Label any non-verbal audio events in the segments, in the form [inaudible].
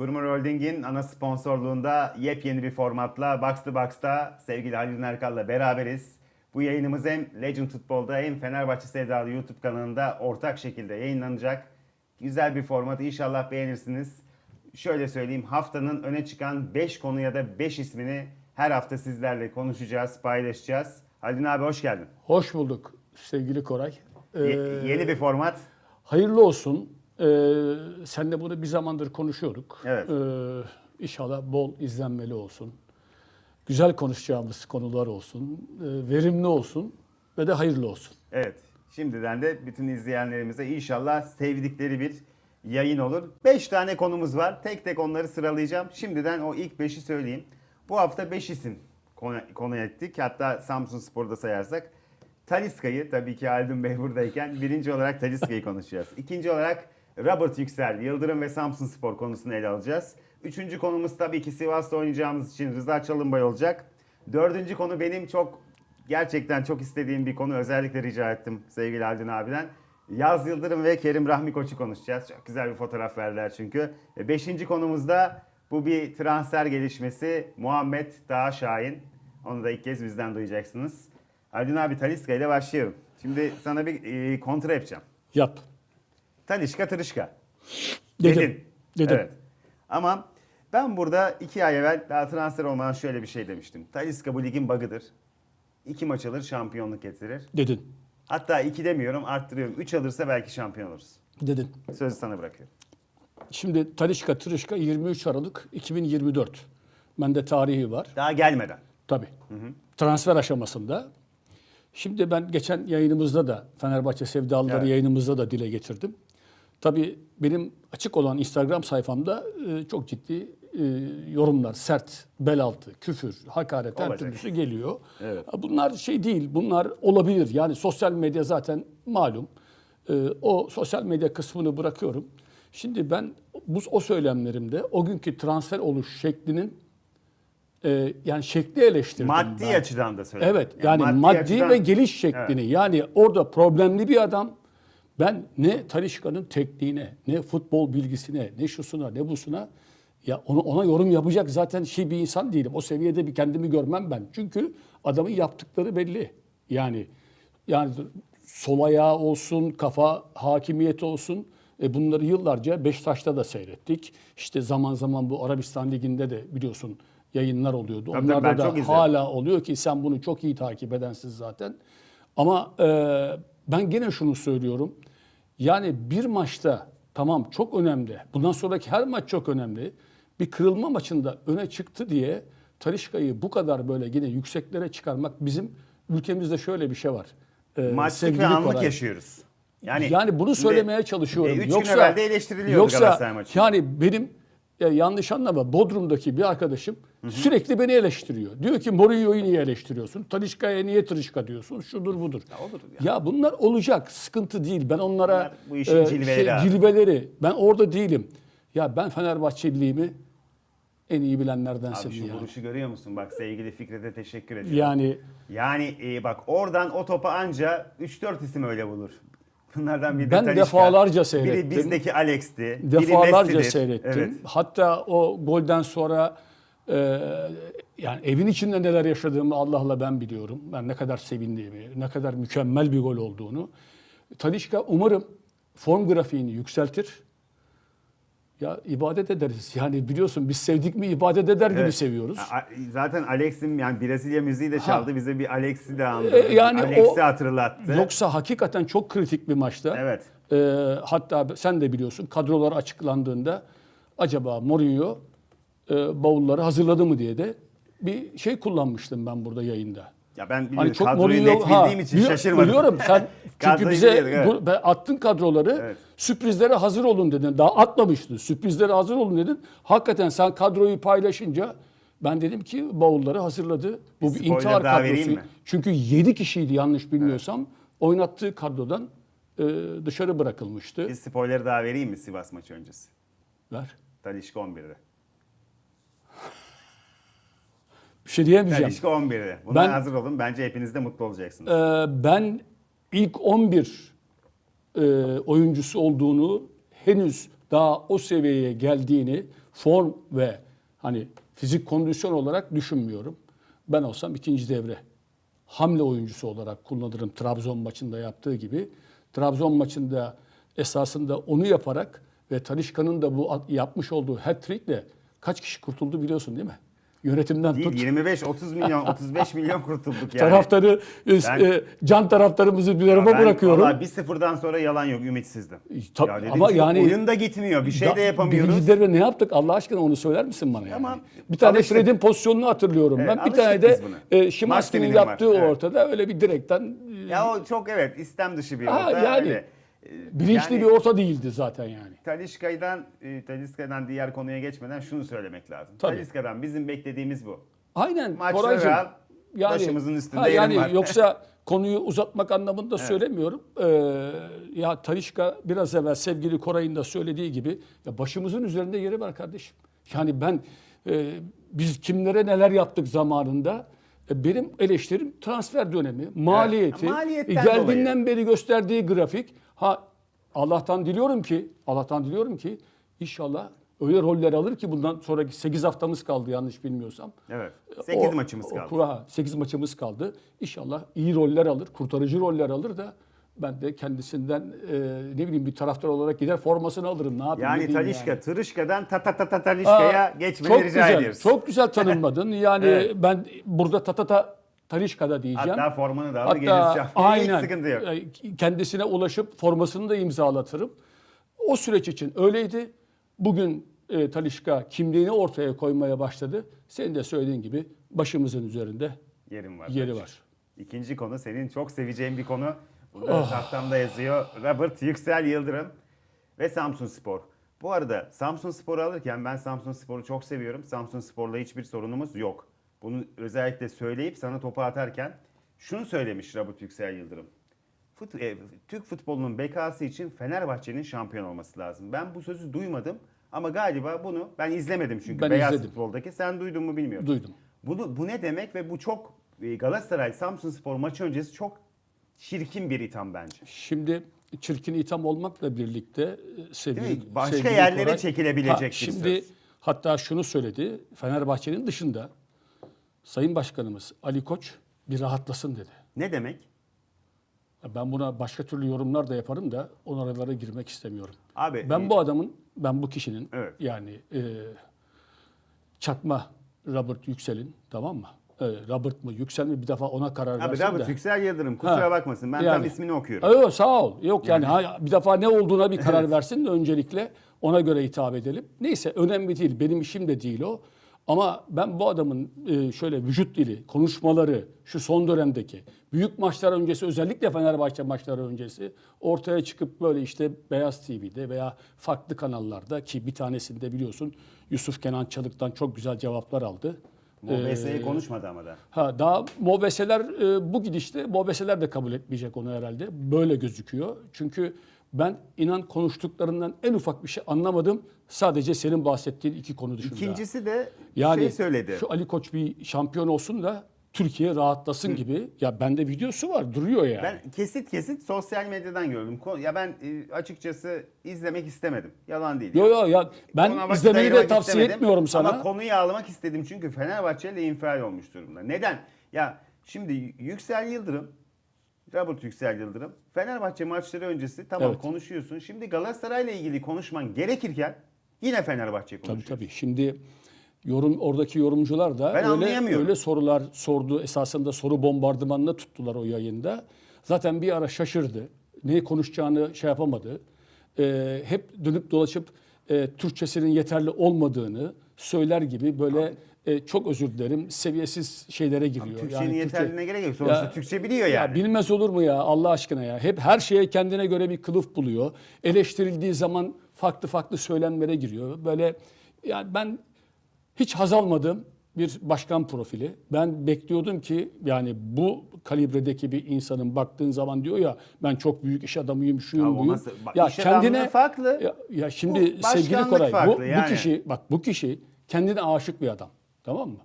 Kurumur Holding'in ana sponsorluğunda yepyeni bir formatla Box to Box'ta sevgili Halil Erkal'la beraberiz. Bu yayınımız hem Legend Futbol'da hem Fenerbahçe Sevdalı YouTube kanalında ortak şekilde yayınlanacak. Güzel bir format inşallah beğenirsiniz. Şöyle söyleyeyim haftanın öne çıkan 5 konu ya da 5 ismini her hafta sizlerle konuşacağız, paylaşacağız. Halil abi hoş geldin. Hoş bulduk sevgili Koray. Ee, Ye- yeni bir format. Hayırlı olsun. Ee, senle bunu bir zamandır konuşuyorduk. Evet. Ee, inşallah bol izlenmeli olsun. Güzel konuşacağımız konular olsun. ee, verimli olsun ve de hayırlı olsun. Evet. Şimdiden de bütün izleyenlerimize inşallah sevdikleri bir yayın olur. 5 tane konumuz var. Tek tek onları sıralayacağım. Şimdiden o ilk 5'i söyleyeyim. Bu hafta 5 isim konu, konu ettik. Hatta Samsun Spor'da sayarsak. Taliska'yı tabii ki Haldun Bey buradayken birinci olarak Taliska'yı konuşacağız. İkinci olarak Robert Yüksel, Yıldırım ve Samsun Spor konusunu ele alacağız. Üçüncü konumuz tabii ki Sivas'ta oynayacağımız için Rıza Çalınbay olacak. Dördüncü konu benim çok gerçekten çok istediğim bir konu. Özellikle rica ettim sevgili Haldun abiden. Yaz Yıldırım ve Kerim Rahmi Koç'u konuşacağız. Çok güzel bir fotoğraf verdiler çünkü. E, Beşinci konumuzda bu bir transfer gelişmesi. Muhammed Dağ Şahin. Onu da ilk kez bizden duyacaksınız. Haldun abi Taliska ile başlıyorum. Şimdi sana bir e, kontra yapacağım. Yap. Talişka tırışka. Dedim. Dedin. Dedim. Evet. Ama ben burada iki ay evvel daha transfer olmadan şöyle bir şey demiştim. Taliska bu ligin bug'ıdır. İki maç alır şampiyonluk getirir. Dedin. Hatta iki demiyorum arttırıyorum. Üç alırsa belki şampiyon oluruz. Dedin. Sözü sana bırakıyorum. Şimdi Talişka Tırışka 23 Aralık 2024. Bende tarihi var. Daha gelmeden. Tabii. Transfer aşamasında. Şimdi ben geçen yayınımızda da Fenerbahçe Sevdalıları Evet. yayınımızda da dile getirdim. Tabii benim açık olan Instagram sayfamda e, çok ciddi e, yorumlar, sert, bel altı, küfür, hakaret her Olacak. türlüsü geliyor. Evet. Bunlar şey değil, bunlar olabilir. Yani sosyal medya zaten malum. E, o sosyal medya kısmını bırakıyorum. Şimdi ben bu o söylemlerimde o günkü transfer oluş şeklinin e, yani şekli eleştirdim. Maddi ben. açıdan da söyledim. Evet yani, maddi, açıdan- ve geliş şeklini yani orada problemli bir adam ben ne Talişka'nın tekniğine ne futbol bilgisine ne şusuna ne busuna ya ona, ona yorum yapacak zaten şey bir insan değilim. O seviyede bir kendimi görmem ben. Çünkü adamın yaptıkları belli. Yani yani sol ayağı olsun, kafa hakimiyeti olsun. E bunları yıllarca Beşiktaş'ta da seyrettik. İşte zaman zaman bu Arabistan Ligi'nde de biliyorsun yayınlar oluyordu. Tabii Onlarda da izledim. hala oluyor ki sen bunu çok iyi takip edensin zaten. Ama e, ben gene şunu söylüyorum. Yani bir maçta tamam çok önemli. Bundan sonraki her maç çok önemli. Bir kırılma maçında öne çıktı diye Talişka'yı bu kadar böyle yine yükseklere çıkarmak bizim ülkemizde şöyle bir şey var. E, Maçlık ve anlık Koray. yaşıyoruz. Yani, Yani, bunu söylemeye çalışıyorum. e, üç gün evvel de eleştiriliyordu yoksa Galatasaray maçı. yani benim e, yanlış anlama Bodrum'daki bir arkadaşım sürekli beni eleştiriyor. Diyor ki Mourinho'yu niye eleştiriyorsun? Talişka'ya niye tırışka diyorsun? Şudur budur. Ya olur ya. bunlar olacak. Sıkıntı değil. Ben onlara Bunlar bu işin cilveleri abi. cilveleri. Ben orada değilim. Ya ben Fenerbahçeliliğimi en iyi bilenlerdensin Abi şu yani. vuruşu görüyor musun? Bak sevgili Fikret'e teşekkür ediyorum. Yani Yani e, bak oradan o topa anca 3-4 isim öyle bulur. Bunlardan biri de Ben Talisca. defalarca seyrettim. Biri bizdeki Alex'ti. biri Defalarca Messi'dir. seyrettim. Evet. Hatta o golden sonra e, yani evin içinde neler yaşadığımı Allah'la ben biliyorum. Ben ne kadar sevindiğimi, ne kadar mükemmel bir gol olduğunu. Talişka umarım form grafiğini yükseltir. Ya ibadet ederiz. Yani biliyorsun biz sevdik mi ibadet eder gibi Evet. seviyoruz. A- Zaten Alex'in yani Brezilya müziği de çaldı. Bize bir Alex'i de andırdı. E, yani Alex'i o- hatırlattı. Yoksa hakikaten çok kritik bir maçta. Evet. Ee, hatta sen de biliyorsun kadrolar açıklandığında acaba Mourinho e, bavulları hazırladı mı diye de bir şey kullanmıştım ben burada yayında. Ya ben biliyorum, Hani çok kadroyu Mourinho net bildiğim için bili- şaşırmadım. Biliyorum sen [laughs] çünkü bize biliyorduk, evet. attın kadroları Evet. sürprizlere hazır olun dedin. Daha atmamıştın. Sürprizlere hazır olun dedin. Hakikaten sen kadroyu paylaşınca ben dedim ki bavulları hazırladı. Bu bir, spoiler intihar kadrosu. Çünkü 7 kişiydi yanlış bilmiyorsam. Oynattığı kadrodan e, dışarı bırakılmıştı. Bir spoiler daha vereyim mi Sivas maçı öncesi? Ver. Talişka 11'de. Bir şey diyemeyeceğim. Talişka 11'de. Buna Ben- hazır olun. Bence hepiniz de mutlu olacaksınız. Ee, ben ilk 11 e, oyuncusu olduğunu henüz daha o seviyeye geldiğini form ve hani fizik kondisyon olarak düşünmüyorum. Ben olsam ikinci devre hamle oyuncusu olarak kullanırım Trabzon maçında yaptığı gibi. Trabzon maçında esasında onu yaparak ve Talişka'nın da bu yapmış olduğu hat-trick'le kaç kişi kurtuldu biliyorsun değil mi? Yönetimden Değil tut. 25 30 milyon 35 milyon kurtulduk yani. Taraftarı, Ben- e, can taraftarımızı bir tarafa bırakıyorum. vallahi bir sıfırdan sonra yalan yok ümitsizdim. Tab- Ya dedim ama yani- oyun da gitmiyor bir şey Da- de yapamıyoruz. Birinci devre ne yaptık Allah aşkına onu söyler misin bana yani? Tamam. Bir tane Alıştık. Fred'in pozisyonunu hatırlıyorum Evet, ben. Bir tane de e, Şimanski'nin Martinelli var, yaptığı evet. ortada öyle bir direkten e, Ya o çok evet istem dışı bir Ha, orta. yani öyle. Bilinçli yani- bir orta değildi zaten yani. Talişka'dan e, Talişka'dan diğer konuya geçmeden şunu söylemek lazım. Tabii. Talişka'dan bizim beklediğimiz bu. Aynen Maçta Koraycığım. Real, başımızın üstünde ha, yani var. yoksa konuyu uzatmak anlamında söylemiyorum. Ee, ya Talişka biraz evvel sevgili Koray'ın da söylediği gibi ya başımızın üzerinde yeri var kardeşim. Yani ben e, biz kimlere neler yaptık zamanında E, benim eleştirim transfer dönemi, maliyeti, maliyetten e, dolayı. geldiğinden beri gösterdiği grafik. Ha Allah'tan diliyorum ki, Allah'tan diliyorum ki inşallah öyle roller alır ki bundan sonraki 8 haftamız kaldı yanlış bilmiyorsam. Evet. 8 O- maçımız kaldı. kura- 8 maçımız kaldı. İnşallah iyi roller alır, kurtarıcı roller alır da ben de kendisinden e, ne bileyim bir taraftar olarak gider formasını alırım. Ne yapayım? ne Yani diyeyim Talişka, yani. Tırışka'dan ta ta ta ta Talişka'ya çok rica güzel, ediyoruz. Çok güzel tanımladın. [laughs] Yani Evet. ben burada tatata Talişka'da diyeceğim. Hatta formanı da alır şampiyon. aynen Hiç sıkıntı yok. kendisine ulaşıp formasını da imzalatırım. O süreç için öyleydi. Bugün e, Talişka kimliğini ortaya koymaya başladı. Senin de söylediğin gibi başımızın üzerinde Yerim var. yeri var. İkinci konu senin çok seveceğin bir konu. Burada Oh. tahtamda yazıyor. Robert Yüksel Yıldırım ve Samsun Spor. Bu arada Samsun Spor'u alırken ben Samsun Spor'u çok seviyorum. Samsun Spor'la hiçbir sorunumuz yok. Bunu özellikle söyleyip sana topu atarken şunu söylemiş Robert Yüksel Yıldırım. Fut, e, Türk futbolunun bekası için Fenerbahçe'nin şampiyon olması lazım. Ben bu sözü duymadım ama galiba bunu ben izlemedim çünkü Ben beyaz izledim. futboldaki. Sen duydun mu bilmiyorum. Duydum. Bunu, bu ne demek ve bu çok e, Galatasaray Samsun Spor maçı öncesi çok çirkin bir itham bence. Şimdi çirkin itham olmakla birlikte e, sevgili? Başka sevgili yerlere Koray- çekilebilecek bir Şimdi söz. hatta şunu söyledi. Fenerbahçe'nin dışında Sayın Başkanımız Ali Koç bir rahatlasın dedi. Ne demek? Ben buna başka türlü yorumlar da yaparım da on aralara girmek istemiyorum. Abi Ben bu adamın, ben bu kişinin Evet. yani e, çakma Robert Yüksel'in tamam mı? E, Robert mı Yüksel mi bir defa ona karar Abi versin Robert de. Yüksel Yıldırım kusura Ha, bakmasın ben tam yani. ismini okuyorum. Yok sağ ol. Yok yani, ha- bir defa ne olduğuna bir karar [laughs] versin de öncelikle ona göre hitap edelim. Neyse önemli değil. Benim işim de değil o. Ama ben bu adamın e, şöyle vücut dili, konuşmaları, şu son dönemdeki büyük maçlar öncesi özellikle Fenerbahçe maçları öncesi ortaya çıkıp böyle işte Beyaz TV'de veya farklı kanallarda ki bir tanesinde biliyorsun Yusuf Kenan Çalık'tan çok güzel cevaplar aldı. MOBS'yi Ee, konuşmadı ama da. Ha daha Mobeseler e, bu gidişte Mobeseler de kabul etmeyecek onu herhalde. Böyle gözüküyor. Çünkü ben inan konuştuklarından en ufak bir şey anlamadım. Sadece senin bahsettiğin iki konu dışında. İkincisi de yani şey söyledi. Şu Ali Koç bir şampiyon olsun da Türkiye rahatlasın gibi. Ya bende videosu var duruyor yani. Ben kesit kesit sosyal medyadan gördüm. Ya ben e, açıkçası izlemek istemedim. Yalan değil. Yo yo ya ben Ona vakit izlemeyi de tavsiye istemedim. etmiyorum sana. Ama konuyu almak istedim çünkü Fenerbahçe ile infial olmuş durumda. Neden? Ya şimdi Yüksel Yıldırım, Robert Yüksel Yıldırım, Fenerbahçe maçları öncesi tamam Evet. konuşuyorsun. Şimdi Galatasaray ile ilgili konuşman gerekirken yine Fenerbahçe Tabii konuşuyorsun. tabii. Şimdi yorum oradaki yorumcular da Ben öyle, öyle sorular sordu. Esasında soru bombardımanına tuttular o yayında. Zaten bir ara şaşırdı. Ne konuşacağını şey yapamadı. Ee, hep dönüp dolaşıp e, Türkçesinin yeterli olmadığını söyler gibi böyle e, çok özür dilerim seviyesiz şeylere giriyor. Türkçenin Yani yeterliğine gerek yok. Sonuçta Ya- Türkçe biliyor yani. ya bilmez olur mu ya Allah aşkına ya. Hep her şeye kendine göre bir kılıf buluyor. Eleştirildiği zaman farklı farklı söylemlere giriyor. Böyle yani ben hiç haz almadığım bir başkan profili. Ben bekliyordum ki yani bu kalibredeki bir insanın baktığın zaman diyor ya ben çok büyük iş adamıyım, şuyum Ya buyum. nasıl- bak, iş adamlığı farklı. Ya, ya şimdi Bu sevgili Koray bu, farklı bu yani. kişi bak bu kişi kendine aşık bir adam. Tamam mı?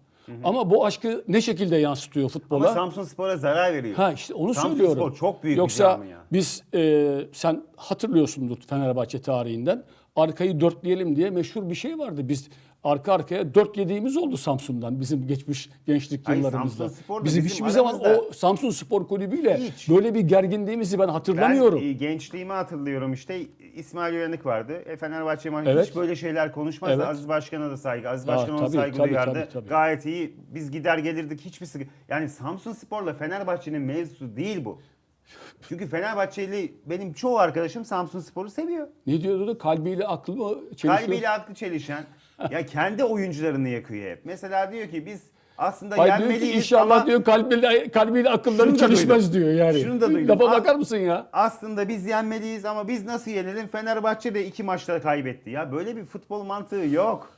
Ama bu aşkı ne şekilde yansıtıyor futbola? Ama Samsun Spor'a zarar veriyor. Ha işte onu Samsun söylüyorum. Spor çok büyük Yoksa bir camia. biz e, sen hatırlıyorsundur Fenerbahçe tarihinden arkayı dörtleyelim diye meşhur bir şey vardı. Biz arka arkaya dört yediğimiz oldu Samsun'dan bizim geçmiş gençlik Hayır, yıllarımızda. Bizim, bizim hiçbir zaman o Samsun Spor Kulübü'yle Hiç. böyle bir gerginliğimizi ben hatırlamıyorum. Ben e, gençliğimi hatırlıyorum işte İsmail Uyanık vardı. E, Fenerbahçe Evet. hiç böyle şeyler konuşmazdı. Evet. Aziz Başkan'a da saygı. Aziz Başkan ona saygı tabii, duyardı. tabii, tabii. Gayet iyi. Biz gider gelirdik hiçbir sıkıntı. Yani Samsun Spor'la Fenerbahçe'nin mevzusu değil bu. Çünkü Fenerbahçeli benim çoğu arkadaşım Samsun Spor'u seviyor. Ne diyordu? Kalbiyle aklı mı çelişiyor? Kalbiyle aklı çelişen. Ya kendi oyuncularını yakıyor hep. Mesela diyor ki biz aslında Hayır diyor ki yenmeliyiz inşallah ama diyor kalbiyle, kalbiyle akılların Şunu da çelişmez diyor yani. Şunu da duydum. Lafa bakar mısın ya? aslında biz yenmeliyiz ama biz nasıl yenelim? Fenerbahçe de iki maçta kaybetti. Ya böyle bir futbol mantığı yok.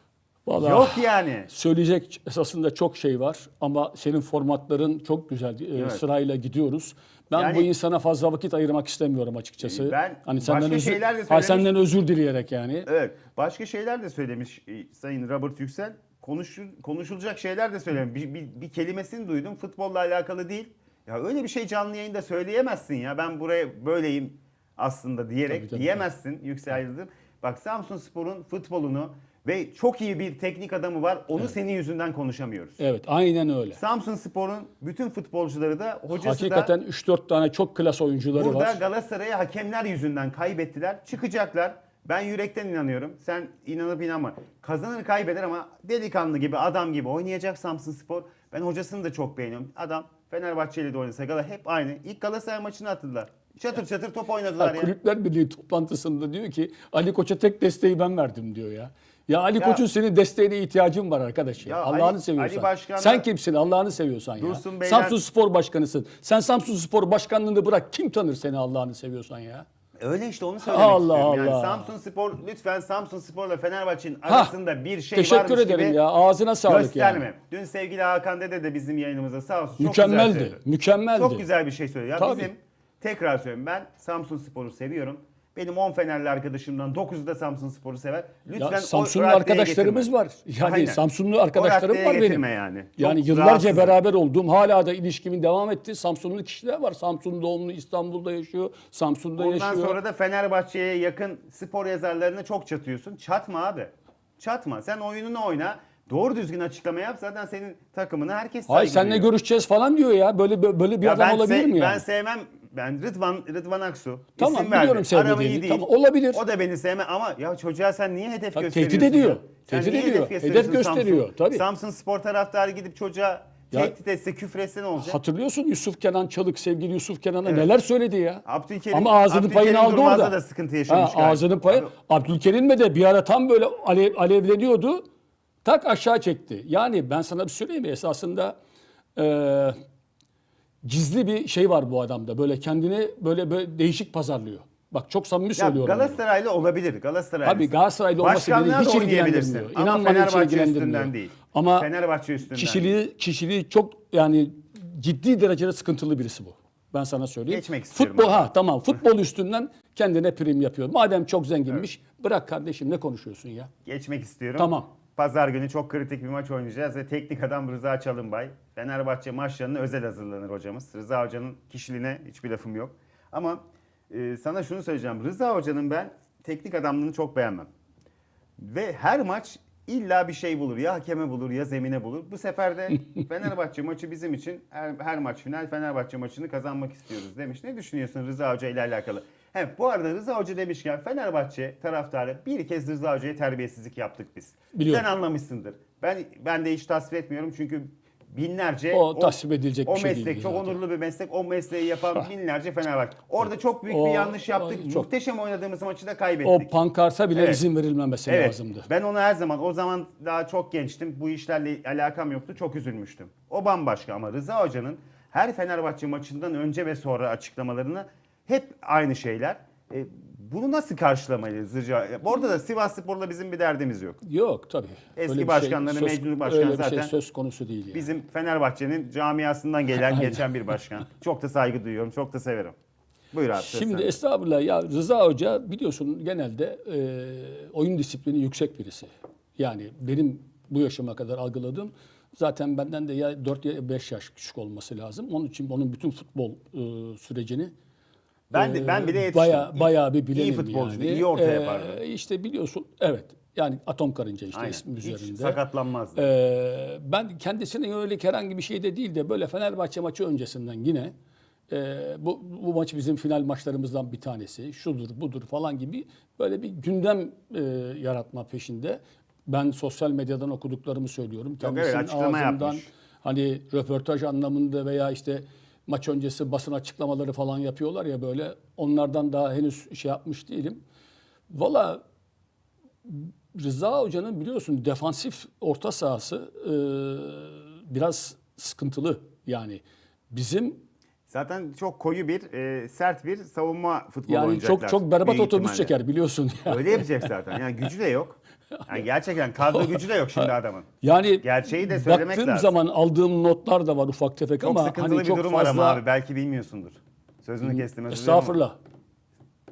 Vallahi Yok yani. Söyleyecek esasında çok şey var ama senin formatların çok güzel. Ee, Evet. Sırayla gidiyoruz. Ben Yani- bu insana fazla vakit ayırmak istemiyorum açıkçası. Ben hani senden başka özür, şeyler de ha, söylemiş- senden özür dileyerek yani. Evet. Başka şeyler de söylemiş e, Sayın Robert Yüksel. Konuş, konuşulacak şeyler de söylemiş. Bir, bir, bir kelimesini duydum. Futbolla alakalı değil. Ya öyle bir şey canlı yayında söyleyemezsin ya. Ben buraya böyleyim aslında diyerek Tabii, tabii, diyemezsin Yüksel Yıldırım. Bak Samsun Spor'un futbolunu ve çok iyi bir teknik adamı var. Onu senin yüzünden konuşamıyoruz. Evet aynen öyle. Samsun Spor'un bütün futbolcuları da hocası Hakikaten da 3-4 tane çok klas oyuncuları burada var. Galatasaray'a hakemler yüzünden kaybettiler. Çıkacaklar. Ben yürekten inanıyorum. Sen inanıp inanma. Kazanır kaybeder ama delikanlı gibi adam gibi oynayacak Samsun Spor. Ben hocasını da çok beğeniyorum. Adam Fenerbahçe ile de oynasa Gala hep aynı. İlk Galatasaray maçını hatırlar. Çatır çatır top oynadılar Ha, ya. Kulüpler Birliği toplantısında diyor ki Ali Koç'a tek desteği ben verdim diyor ya. Ya Ali Ya- Koç'un senin desteğine ihtiyacın var arkadaş ya. Ya Allah'ını seviyorsan. Ali Başkan'la- Sen kimsin Allah'ını seviyorsan ya. Dursun Beyler- Samsun Spor Başkanısın. Sen Samsun Spor Başkanlığını bırak kim tanır seni Allah'ını seviyorsan ya. Öyle işte onu söylemek Allah istiyorum. Yani Allah. Samsun Spor lütfen Samsun Spor'la Fenerbahçe'nin arasında bir şey Teşekkür varmış ederim gibi ya. Ağzına sağlık gösterme. yani. Dün sevgili Hakan Dede de bizim yayınımızda sağ olsun çok Mükemmeldi, güzel söyledi. mükemmeldi. Çok güzel bir şey söyledi. Ya Tabii. bizim tekrar söylüyorum ben Samsun Spor'u seviyorum. Benim 10 Fenerli arkadaşımdan 9'u da Samsun Spor'u sever. Lütfen Ya Samsunlu arkadaşlarımız getirme. var. Yani Aynen. Samsunlu arkadaşlarım var benim. yani. Yani Çok yıllarca rahatsızım. beraber olduğum, hala da ilişkimin devam etti. Samsunlu kişiler var. Samsun doğumlu İstanbul'da yaşıyor, Samsun'da Ondan yaşıyor. sonra da Fenerbahçe'ye yakın spor yazarlarına çok çatıyorsun. Çatma abi. Çatma. Sen oyununu oyna. Doğru düzgün açıklama yap. Zaten senin takımına herkes saygı Hayır duyuyor. görüşeceğiz falan diyor ya. Böyle böyle bir Ya adam olabilir se- mi yani? Ben sevmem. Ben Rıdvan Rıdvan Aksu. Tamam, isim biliyorum verdi. sevmediğini. Aramı iyi değil. Tamam, olabilir. O da beni sevme ama ya çocuğa sen niye hedef gösteriyorsun? tehdit ediyor. ya? Sen Tehdit niye ediyor. Hedef gösteriyorsun gösteriyor, Samsun? tabii. Samsun spor taraftarı gidip çocuğa Ya- tehdit etse, küfür etse ne olacak? Hatırlıyorsun Yusuf Kenan Çalık, sevgili Yusuf Kenan'a neler söyledi ya. Abdülkerim, Ama ağzının Abdülkerim payını aldı Durmaz'da orada. da sıkıntı yaşamış galiba. ağzının payı. Abi, Abdülkerim'le de bir ara tam böyle alev, alevleniyordu. Tak aşağı çekti. Yani ben sana bir söyleyeyim mi? Esasında eee, gizli bir şey var bu adamda. Böyle kendini böyle, böyle değişik pazarlıyor. Bak çok samimi Ya söylüyorum. Galatasaraylı olabilir. Galatasaraylı. Abi Galatasaraylı olması beni hiç ilgilendirmiyor. Ama İnan bana hiç Fenerbahçe ilgilendirmiyor. üstünden değil. Ama Fenerbahçe üstünden kişiliği kişiliği çok yani ciddi derecede sıkıntılı birisi bu. Ben sana söyleyeyim. Geçmek istiyorum Futbol abi. ha tamam futbol üstünden kendine prim yapıyor. Madem çok zenginmiş bırak kardeşim ne konuşuyorsun ya? Geçmek istiyorum. Tamam. Pazar günü çok kritik bir maç oynayacağız ve teknik adam Rıza Çalınbay. Fenerbahçe maçlarına özel hazırlanır hocamız. Rıza Hoca'nın kişiliğine hiçbir lafım yok. Ama e, sana şunu söyleyeceğim. Rıza Hoca'nın ben teknik adamlığını çok beğenmem. Ve her maç illa bir şey bulur. Ya hakeme bulur ya zemine bulur. Bu sefer de [laughs] Fenerbahçe maçı bizim için her, her maç final Fenerbahçe maçını kazanmak istiyoruz demiş. Ne düşünüyorsun Rıza Hoca ile alakalı? Hem bu arada Rıza Hoca demişken Fenerbahçe taraftarı bir kez Rıza Hoca'ya terbiyesizlik yaptık biz. Biliyorum. Sen anlamışsındır. Ben ben de hiç tasvip etmiyorum çünkü binlerce O tasvip edilecek o bir şey değil meslek çok zaten. onurlu bir meslek. O mesleği yapan [laughs] binlerce Fenerbahçe. Orada çok büyük O- bir yanlış yaptık. o çok- Muhteşem oynadığımız maçı da kaybettik. O pankarta bile Evet. izin verilmemesi Evet. lazımdı. Ben onu her zaman o zaman daha çok gençtim. Bu işlerle alakam yoktu. Çok üzülmüştüm. O bambaşka ama Rıza Hoca'nın her Fenerbahçe maçından önce ve sonra açıklamalarını hep aynı şeyler. E, bunu nasıl karşılamalıyız Rıza? Orada da Sivas Spor'la bizim bir derdimiz yok. Yok tabii. Eski Öyle başkanları, söz- Mecnun Başkan öyle bir zaten şey söz konusu değil yani. Bizim Fenerbahçe'nin camiasından gelen geçen bir başkan. [laughs] Çok da saygı duyuyorum. Çok da severim. Buyur abi. Şimdi sende. estağfurullah ya Rıza Hoca biliyorsun genelde e, oyun disiplini yüksek birisi. Yani benim bu yaşıma kadar algıladığım zaten benden de ya 4 ya 5 yaş küçük olması lazım. Onun için onun bütün futbol e, sürecini Ben de- ben bile yetiştim. Baya, bayağı bir bilenim iyi futbolcu, yani. iyi orta E, yapardı. İşte biliyorsun evet yani atom karınca işte Aynen. ismi Hiç üzerinde. sakatlanmazdı. Ee, ben kendisinin öyle herhangi bir şey de değil de böyle Fenerbahçe maçı öncesinden yine e, bu, bu maç bizim final maçlarımızdan bir tanesi. Şudur budur falan gibi böyle bir gündem e, yaratma peşinde. Ben sosyal medyadan okuduklarımı söylüyorum. evet, Kendisinin açıklama ağzından yapmış. hani röportaj anlamında veya işte maç öncesi basın açıklamaları falan yapıyorlar ya böyle onlardan daha henüz şey yapmış değilim. Valla Rıza Hoca'nın biliyorsun defansif orta sahası e, biraz sıkıntılı. Yani bizim Zaten çok koyu bir, e, sert bir savunma futbolu yani oynayacaklar. çok çok berbat büyük otobüs ihtimalle. çeker biliyorsun. Yani. Öyle yapacak zaten. Yani gücü de yok. Yani gerçekten kadro [laughs] gücü de yok şimdi adamın. Yani Gerçeği de söylemek baktığım lazım. zaman aldığım notlar da var ufak tefek Çok ama sıkıntılı hani bir çok durum fazla var ama abi. Belki bilmiyorsundur. Sözünü kestim. özür estağfurullah.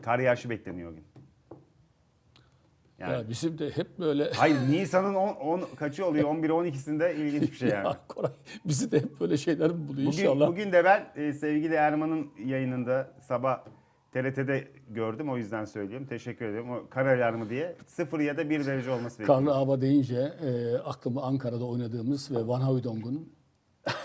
Kar yağışı bekleniyor o gün. Yani. Ya bizim de hep böyle Hayır [laughs] Nisan'ın 10, 10 kaçı oluyor? 11 12'sinde ilginç bir şey yani. Ya Koray, bizi de hep böyle şeyler buluyor Bugün, inşallah. bugün de ben e, sevgili Erman'ın yayınında sabah TRT'de gördüm o yüzden söylüyorum. Teşekkür ederim. O kar alarmı diye 0 ya da 1 derece olması Karlı bekliyorum. hava deyince e, aklıma Ankara'da oynadığımız ve Van Hooydonk'un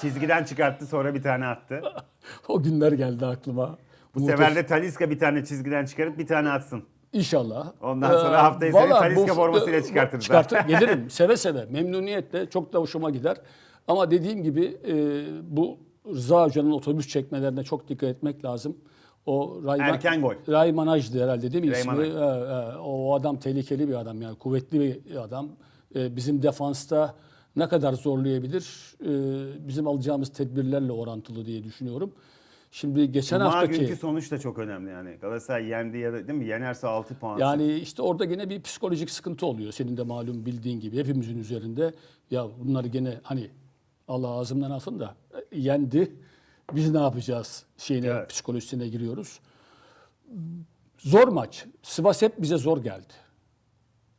Çizgiden çıkarttı sonra bir tane attı. [laughs] o günler geldi aklıma. Bu Muhteş- sefer de Taliska bir tane çizgiden çıkarıp bir tane atsın. İnşallah. Ondan sonra haftaya seni valla Talisca bu- formasıyla çıkartırız. Çıkartır, [laughs] gelirim seve seve, memnuniyetle çok da hoşuma gider. Ama dediğim gibi e, bu Rıza Hoca'nın otobüs çekmelerine çok dikkat etmek lazım. O Rayman, Erken gol. Raymanaj'dı herhalde değil mi ismi? Raymanaj. E, o adam tehlikeli bir adam yani kuvvetli bir adam. E, bizim defansta ne kadar zorlayabilir? E, bizim alacağımız tedbirlerle orantılı diye düşünüyorum. Şimdi geçen Cuma haftaki günkü sonuç da çok önemli yani. Galatasaray yendi ya da değil mi? Yenerse 6 puan. Yani işte orada gene bir psikolojik sıkıntı oluyor. Senin de malum bildiğin gibi hepimizin üzerinde. Ya bunları gene hani Allah ağzımdan alsın da yendi. Biz ne yapacağız şeyine Evet. psikolojisine giriyoruz. Zor maç. Sivas hep bize zor geldi.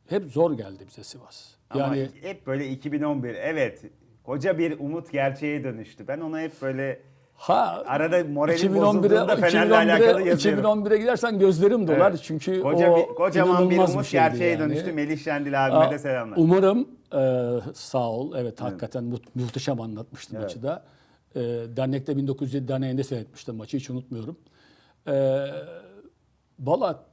Hep zor geldi bize Sivas. Ama Yani hep böyle 2011 evet koca bir umut gerçeğe dönüştü. Ben ona hep böyle ha arada moralim 2011'e bozulduğunda Fener'le alakalı yazıyorum. 2011'e gidersen gözlerim dolar Evet. çünkü Koca o bir, kocaman bir umut şeydi gerçeğe yani. dönüştü. Melih Şendil abime Aa, de selamlar. Umarım e, sağ ol. Evet, hakikaten mu- muhteşem anlatmıştın Evet. maçı da. E, dernekte 1907 derneğinde seyretmiştim maçı hiç unutmuyorum. E, Valla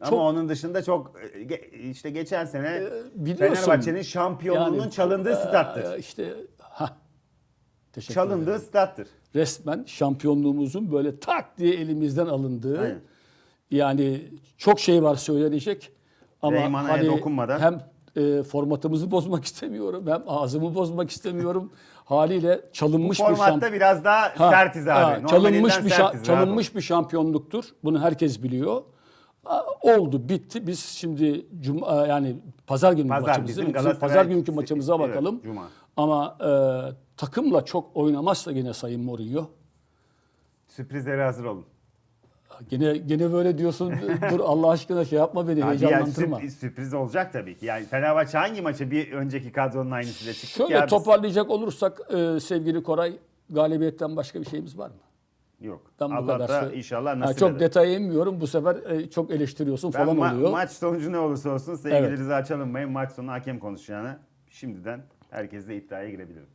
Ama çok- onun dışında çok e, işte geçen sene biliyorsun. Fenerbahçe'nin şampiyonluğunun yani, çalındığı stattır. e, işte ha. Teşekkür Çalındığı ederim. stattır. Resmen şampiyonluğumuzun böyle tak diye elimizden alındığı. Aynen. Yani çok şey var söylenecek. Ama hani dokunmadan. hem e, formatımızı bozmak istemiyorum hem ağzımı bozmak istemiyorum. [laughs] Haliyle çalınmış bir Formatta şamp- biraz daha Ha, sertiz abi. ha, Normalinden çalınmış bir şa- sertiz, ol. çalınmış bir şampiyonluktur. Bunu herkes biliyor. Aa, Oldu, bitti. Biz şimdi cuma yani pazar günü Pazar, maçımız bizim değil mi? Bizim Galatasaray- pazar günkü maçımıza Evet, bakalım. cuma. Ama e, takımla çok oynamazsa yine Sayın Mourinho. Sürprizlere hazır olun. Gene gene böyle diyorsun. [laughs] dur Allah aşkına şey yapma beni yani heyecanlandırma. sürpriz, sürpriz olacak tabii ki. Yani Fenerbahçe hangi maçı bir önceki kadronun aynısıyla çıktı Şöyle ya biz? toparlayacak olursak e, sevgili Koray galibiyetten başka bir şeyimiz var mı? Yok. Ben bu Allah kadar da söyle- inşallah nasip çok eder. detaya inmiyorum. Bu sefer e, çok eleştiriyorsun Ben falan ma- oluyor. maç sonucu ne olursa olsun sevgili Evet. Rıza Çalınbay'ın maç sonu hakem konuşacağını şimdiden herkesle iddiaya girebilirim.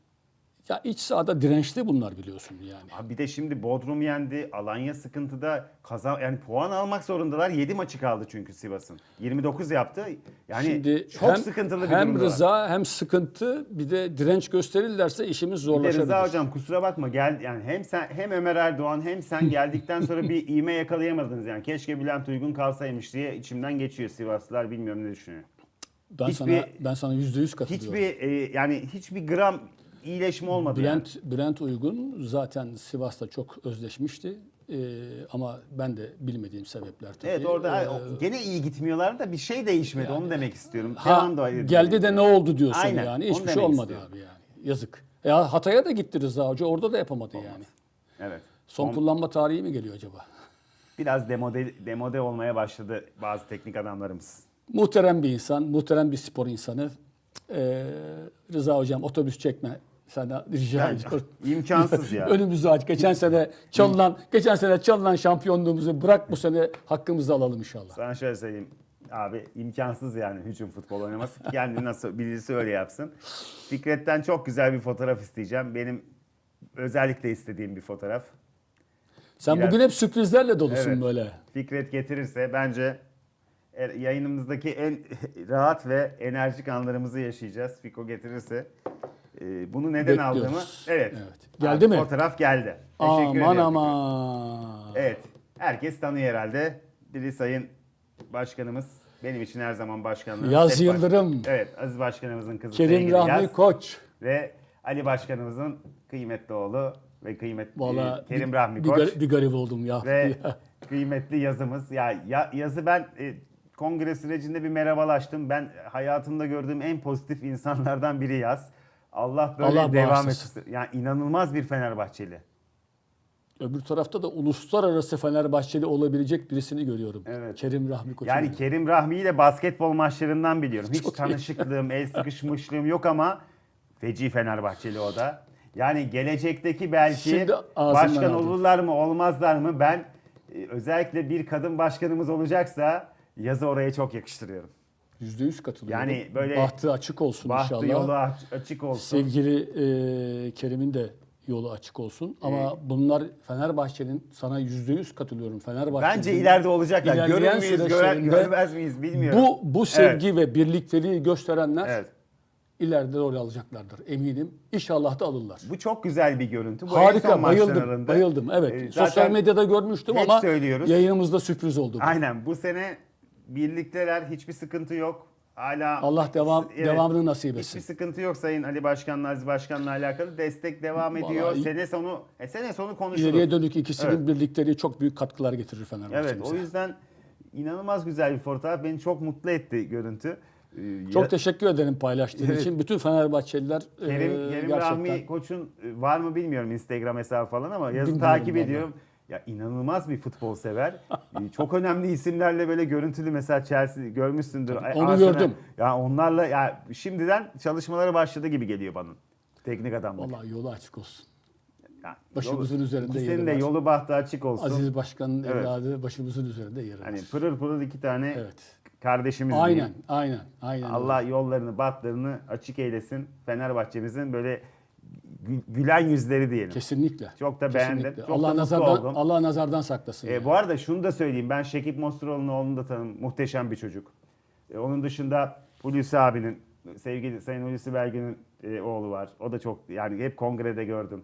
Ya iç sahada dirençli bunlar biliyorsun yani. Abi bir de şimdi Bodrum yendi, Alanya sıkıntıda kaza yani puan almak zorundalar. 7 maçı kaldı çünkü Sivas'ın. 29 yaptı. Yani Şimdi çok hem, sıkıntılı bir hem durumda. Rıza hem sıkıntı bir de direnç gösterirlerse işimiz Bir de zorlaşabilir. Rıza hocam kusura bakma gel yani hem sen hem Ömer Erdoğan hem sen [laughs] geldikten sonra bir iğme yakalayamadınız yani. Keşke Bülent Uygun kalsaymış diye içimden geçiyor Sivaslılar bilmiyorum ne düşünüyor. ben hiçbir- sana ben sana yüzde yüz katılıyorum. Hiçbir e, yani hiçbir gram iyileşme olmadı yani. Bülent Bülent Uygun zaten Sivas'ta çok özleşmişti. Ee, ama ben de bilmediğim sebepler tabii. Evet orada Ee, gene iyi gitmiyorlar da bir şey değişmedi onu demek istiyorum. Ha, Devam geldi de ne oldu diyorsun Aynen, yani. Hiçbir şey olmadı istiyorum. abi yani. Yazık. Ya Hatay'a da gitti Rıza Hoca. Orada da yapamadı yani. Evet. Son Son- kullanma tarihi mi geliyor acaba? Biraz demode, demode olmaya başladı bazı teknik adamlarımız. Muhterem bir insan, muhterem bir spor insanı. Ee, Rıza Hocam otobüs çekme. Sana rica Yani ediyorum. imkansız ya. [laughs] Önümüzü aç. Geçen sene çalınan, geçen sene çalınan şampiyonluğumuzu bırak bu sene hakkımızı alalım inşallah. Sana şöyle söyleyeyim. Abi imkansız yani hücum futbol oynaması. Kendi nasıl bilirse öyle yapsın. Fikret'ten çok güzel bir fotoğraf isteyeceğim. Benim özellikle istediğim bir fotoğraf. Sen Biraz- bugün hep sürprizlerle dolusun Evet. böyle. Fikret getirirse bence e, yayınımızdaki en [laughs] rahat ve enerjik anlarımızı yaşayacağız. Fiko getirirse. E, Bunu neden Bekliyoruz. aldığımı. Evet. Evet. Geldi Abi, mi? Fotoğraf geldi. Teşekkür Aman ederim. aman. Evet. Herkes tanıyor herhalde. Biri Sayın Başkanımız. Benim için her zaman başkanlığım. Yaz Hep Yıldırım. Evet. Aziz Başkanımızın kızı Kerim Rahmi Yaz. Koç. Ve Ali Başkanımızın kıymetli oğlu ve kıymetli Valla e, Kerim bir, Rahmi bir, Koç. bir garip oldum ya. Ve [laughs] kıymetli yazımız. Ya, ya yazı ben e, kongre sürecinde bir merhabalaştım. Ben hayatımda gördüğüm en pozitif insanlardan biri yaz. Allah böyle Allah devam etsin. Yani inanılmaz bir Fenerbahçeli. Öbür tarafta da uluslararası Fenerbahçeli olabilecek birisini görüyorum. Evet. Kerim Rahmi Koç. Yani Kerim Rahmi'yi de basketbol maçlarından biliyorum. Hiç Çok tanışıklığım, el sıkışmışlığım yok ama feci Fenerbahçeli o da. Yani gelecekteki belki başkan aldın. olurlar mı olmazlar mı ben e, özellikle bir kadın başkanımız olacaksa yazı oraya çok yakıştırıyorum. %100 katılıyorum. Yani böyle Bahtı açık olsun Bahtı inşallah. yolu aç- açık olsun. Sevgili e, Kerim'in de yolu açık olsun. Ama bunlar Fenerbahçe'nin sana %100 katılıyorum. Fenerbahçe'nin Bence ileride olacaklar. ilerleyen Görür müyüz, göre- görmez miyiz bilmiyorum. bu bu sevgi ve birlikteliği gösterenler Evet. ileride rol alacaklardır eminim. İnşallah da alırlar. Bu çok güzel bir görüntü. Bu Harika bayıldım. Bayıldım. Evet. Ee, Sosyal medyada görmüştüm ama söylüyoruz. yayınımızda sürpriz oldu. bu. Aynen bu sene birlikteler hiçbir sıkıntı yok. Hala Allah devam Evet. devamını nasip Hiçbir etsin. sıkıntı yok Sayın Ali Başkan'la Aziz Başkan'la alakalı. Destek devam ediyor. Vallahi- sene sonu e, sene sonu konuşulur. İleriye dönük ikisinin Evet. birlikteliği çok büyük katkılar getirir Fenerbahçe'ye. Evet o yüzden inanılmaz güzel bir fotoğraf. Beni çok mutlu etti görüntü. Ee, Çok ya- teşekkür ederim paylaştığın Evet. için. Bütün Fenerbahçeliler e, Kerim, Kerim gerçekten Rahmi Koç'un e, var mı bilmiyorum Instagram hesabı falan ama yazı Bilmiyorum takip ediyorum. Ya inanılmaz bir futbol sever. Ee, Çok önemli isimlerle böyle görüntülü mesela Chelsea görmüşsündür. onu Arsenal. gördüm. Ya onlarla ya şimdiden çalışmaları başladı gibi geliyor bana. Teknik adamlar. vallahi yolu açık olsun. Ya, başımızın yolu- üzerinde yeri de var. yolu bahtı açık olsun. Aziz Başkan'ın Evet. evladı başımızın üzerinde yeri var. Hani pırıl pırıl iki tane Evet. kardeşimiz Aynen, diyeyim. aynen, aynen. Allah yollarını, bahtlarını açık eylesin. Fenerbahçe'mizin böyle gülen yüzleri diyelim. Kesinlikle. Çok da Kesinlikle. beğendim. Çok Allah da nazardan oldum. Allah nazardan saklasın. E, yani. bu arada şunu da söyleyeyim. Ben Şekip Mosturoğlu'nun oğlunu da tanırım. Muhteşem bir çocuk. E, onun dışında Hulusi abinin, sevgili Sayın Hulusi Belgün'ün e, oğlu var. O da çok yani hep kongrede gördüm.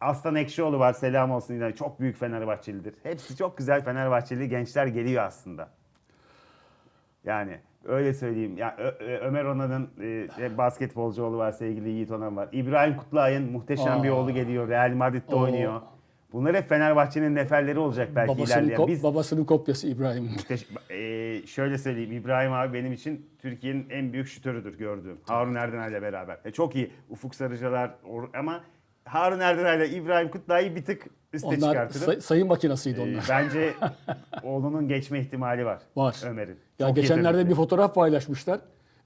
Aslan Ekşioğlu var. Selam olsun. yine Çok büyük Fenerbahçelidir. Hepsi çok güzel Fenerbahçeli gençler geliyor aslında. Yani öyle söyleyeyim. Ya Ö- Ö- Ömer Onan'ın e, basketbolcu oğlu var. Sevgili Yiğit Onan var. İbrahim Kutluay'ın muhteşem bir Aa. oğlu geliyor. Real Madrid'de Oo. oynuyor. Bunlar hep Fenerbahçe'nin neferleri olacak belki babasının, ilerleyen. kop- Biz babasının kopyası İbrahim. Teş- Eee, şöyle söyleyeyim İbrahim abi benim için Türkiye'nin en büyük şütörüdür gördüğüm. Harun Erdenay ile beraber. E, çok iyi Ufuk Sarıcalar or- ama Harun Erdenay ile İbrahim Kutlay'ı bir tık üste Onlar çıkartırım. say- sayı makinasıydı Eee, onlar. bence [laughs] oğlunun geçme ihtimali var. Var. Ömer'in. Ya Çok geçenlerde yetenekli. bir fotoğraf paylaşmışlar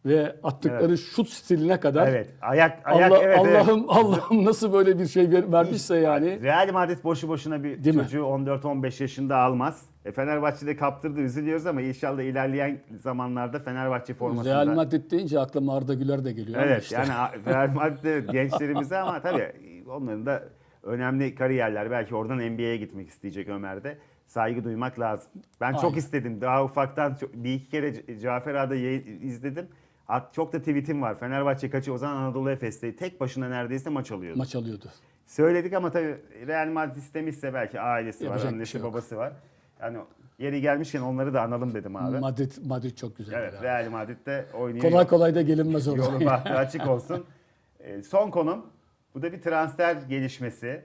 ve attıkları şut stiline kadar Evet. Ayak ayak Allah, evet, evet. Allah'ım Allah'ım nasıl böyle bir şey ver- vermişse yani. Real Madrid boşu boşuna bir Değil çocuğu 14-15 yaşında almaz. E, Fenerbahçe'de kaptırdı üzülüyoruz ama inşallah ilerleyen zamanlarda Fenerbahçe formasında. Real Madrid deyince aklıma Arda Güler de geliyor. Evet işte. yani Real Madrid'de gençlerimize ama tabii onların da önemli kariyerler. Belki oradan NBA'ye gitmek isteyecek Ömer de. Saygı duymak lazım. Ben çok Aynen. istedim. Daha ufaktan çok- bir iki kere Cafer Ağa'da izledim. At, çok da tweetim var. Fenerbahçe kaçı o zaman Anadolu Efes'te tek başına neredeyse maç alıyordu. maç alıyordu. Söyledik ama tabii Real Madrid istemişse belki ailesi Yapacak var, annesi şey babası var. Yani yeri gelmişken onları da analım dedim abi. Madrid Madrid çok güzel. evet, ya. Real Madrid'de oynuyor. Kolay kolay da gelinmez oraya. Yolu bahtı açık olsun. [laughs] Ee, son konum. Bu da bir transfer gelişmesi.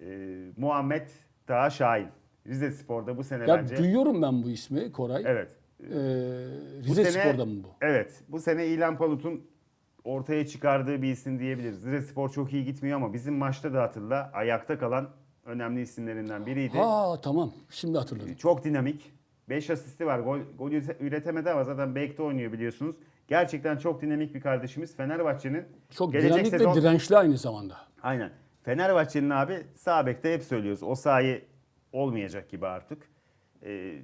Ee, Muhammed Taha Şahin. Rize Spor'da bu sene ya bence. duyuyorum ben bu ismi Koray. Evet. Ee, Rize Spor'da mı bu? Evet. Bu sene İlhan Palut'un ortaya çıkardığı bir isim diyebiliriz. Rize Spor çok iyi gitmiyor ama bizim maçta da hatırla ayakta kalan önemli isimlerinden biriydi. Ha tamam. Şimdi hatırladım. Çok dinamik. 5 asisti var. Gol, gol ürete- üretemedi ama zaten bekte oynuyor biliyorsunuz. Gerçekten çok dinamik bir kardeşimiz. Fenerbahçe'nin Çok gelecek dinamik sezon... ve dirençli aynı zamanda. Aynen. Fenerbahçe'nin abi sağ bekte hep söylüyoruz. O sahi olmayacak gibi artık. Ee,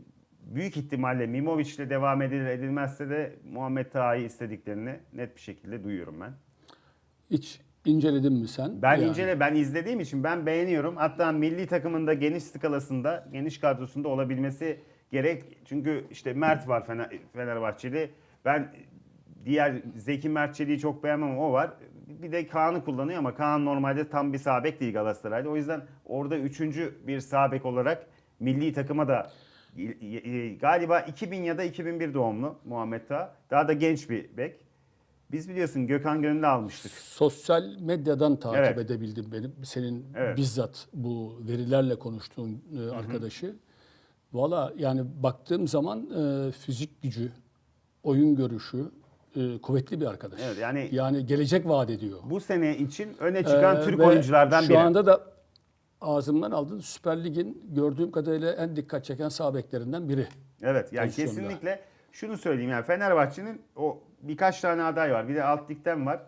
büyük ihtimalle Mimovic ile devam edilir edilmezse de Muhammed Taha'yı istediklerini net bir şekilde duyuyorum ben. Hiç inceledin mi sen? Ben Yani incele ben izlediğim için ben beğeniyorum. Hatta milli takımında geniş skalasında, geniş kadrosunda olabilmesi gerek. Çünkü işte Mert var Fener, Fenerbahçeli. Ben diğer Zeki Mert Çelik'i çok beğenmem ama o var. Bir de Kaan'ı kullanıyor ama Kaan normalde tam bir sağ bek değil Galatasaray'da. O yüzden orada üçüncü bir sağ bek olarak milli takıma da galiba 2000 ya da 2001 doğumlu Muhammed Taha. Daha da genç bir bek. Biz biliyorsun Gökhan Gönül'ü almıştık. Sosyal medyadan takip Evet. edebildim benim. Senin Evet. bizzat bu verilerle konuştuğun e, arkadaşı. Valla yani baktığım zaman e, fizik gücü, oyun görüşü e, kuvvetli bir arkadaş. Evet, yani- yani gelecek vaat ediyor. Bu sene için öne çıkan Ee, Türk oyunculardan şu biri. anda da ağzımdan aldın Süper Lig'in gördüğüm kadarıyla en dikkat çeken sağ beklerinden biri. Evet yani pozisyonda. kesinlikle şunu söyleyeyim yani Fenerbahçe'nin o birkaç tane aday var. Bir de alt ligden var.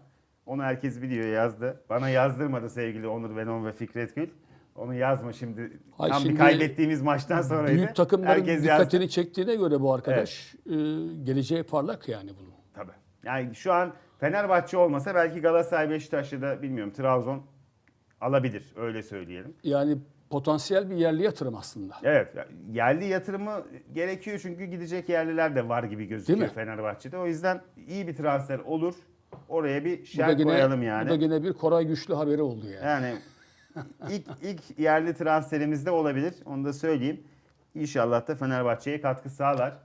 Onu herkes biliyor yazdı. Bana yazdırmadı sevgili Onur Venom ve Fikret Gül. Onu yazma şimdi. Hay Tam şimdi bir kaybettiğimiz maçtan sonraydı. Büyük takımların Herkes dikkatini yazdı. çektiğine göre bu arkadaş e, geleceği parlak yani bunun. Yani şu an Fenerbahçe olmasa belki Galatasaray Beşiktaş'ta da bilmiyorum Trabzon alabilir öyle söyleyelim. Yani potansiyel bir yerli yatırım aslında. Evet yerli yatırımı gerekiyor çünkü gidecek yerliler de var gibi gözüküyor? Fenerbahçe'de. O yüzden iyi bir transfer olur. Oraya bir Bu şer koyalım bu yani. da yine bir Koray Güçlü haberi oldu yani. Yani [laughs] ilk ilk yerli transferimizde olabilir. Onu da söyleyeyim. İnşallah da Fenerbahçe'ye katkı sağlar.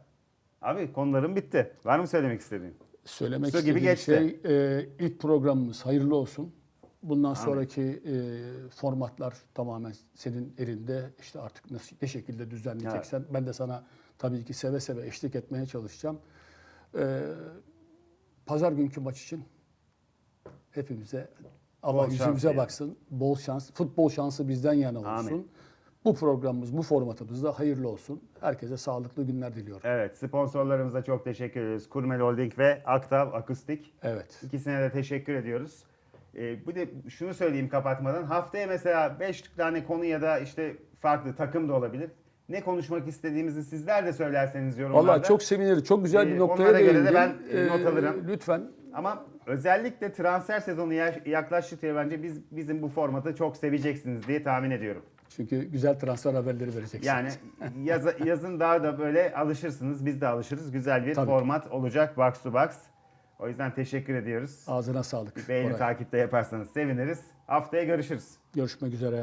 Abi konularım bitti. Var mı söylemek istediğin? Söylemek Su gibi istediğim geçti. şey e, ilk programımız hayırlı olsun. Bundan sonraki e, formatlar tamamen senin elinde. İşte artık nasıl ne şekilde düzenleyeceksen ben de sana tabii ki seve seve eşlik etmeye çalışacağım. E, Pazar günkü maç için hepimize Allah Bol şans yüzümüze diyelim. baksın. Bol şans. Futbol şansı bizden yana olsun. Amin. Bu programımız, bu formatımız da hayırlı olsun. Herkese sağlıklı günler diliyorum. Evet sponsorlarımıza çok teşekkür ediyoruz. Kurmel Holding ve Aktav Akustik. Evet. İkisine de teşekkür ediyoruz. Ee, bir de şunu söyleyeyim kapatmadan. Haftaya mesela 5 tane konu ya da işte farklı takım da olabilir. Ne konuşmak istediğimizi sizler de söylerseniz yorumlarda. Vallahi çok seviniriz. Çok güzel bir Ee, noktaya onlara göre de ben, e, not alırım. Lütfen Ama özellikle transfer sezonu yaklaştıkça bence biz bizim bu formatı çok seveceksiniz diye tahmin ediyorum. Çünkü güzel transfer haberleri vereceksin. Yani [laughs] yaz- yazın daha da böyle alışırsınız. Biz de alışırız. Güzel bir Tabii. format olacak box to box. O yüzden teşekkür ediyoruz. Ağzına sağlık. Beğeni takipte yaparsanız seviniriz. Haftaya görüşürüz. Görüşmek üzere.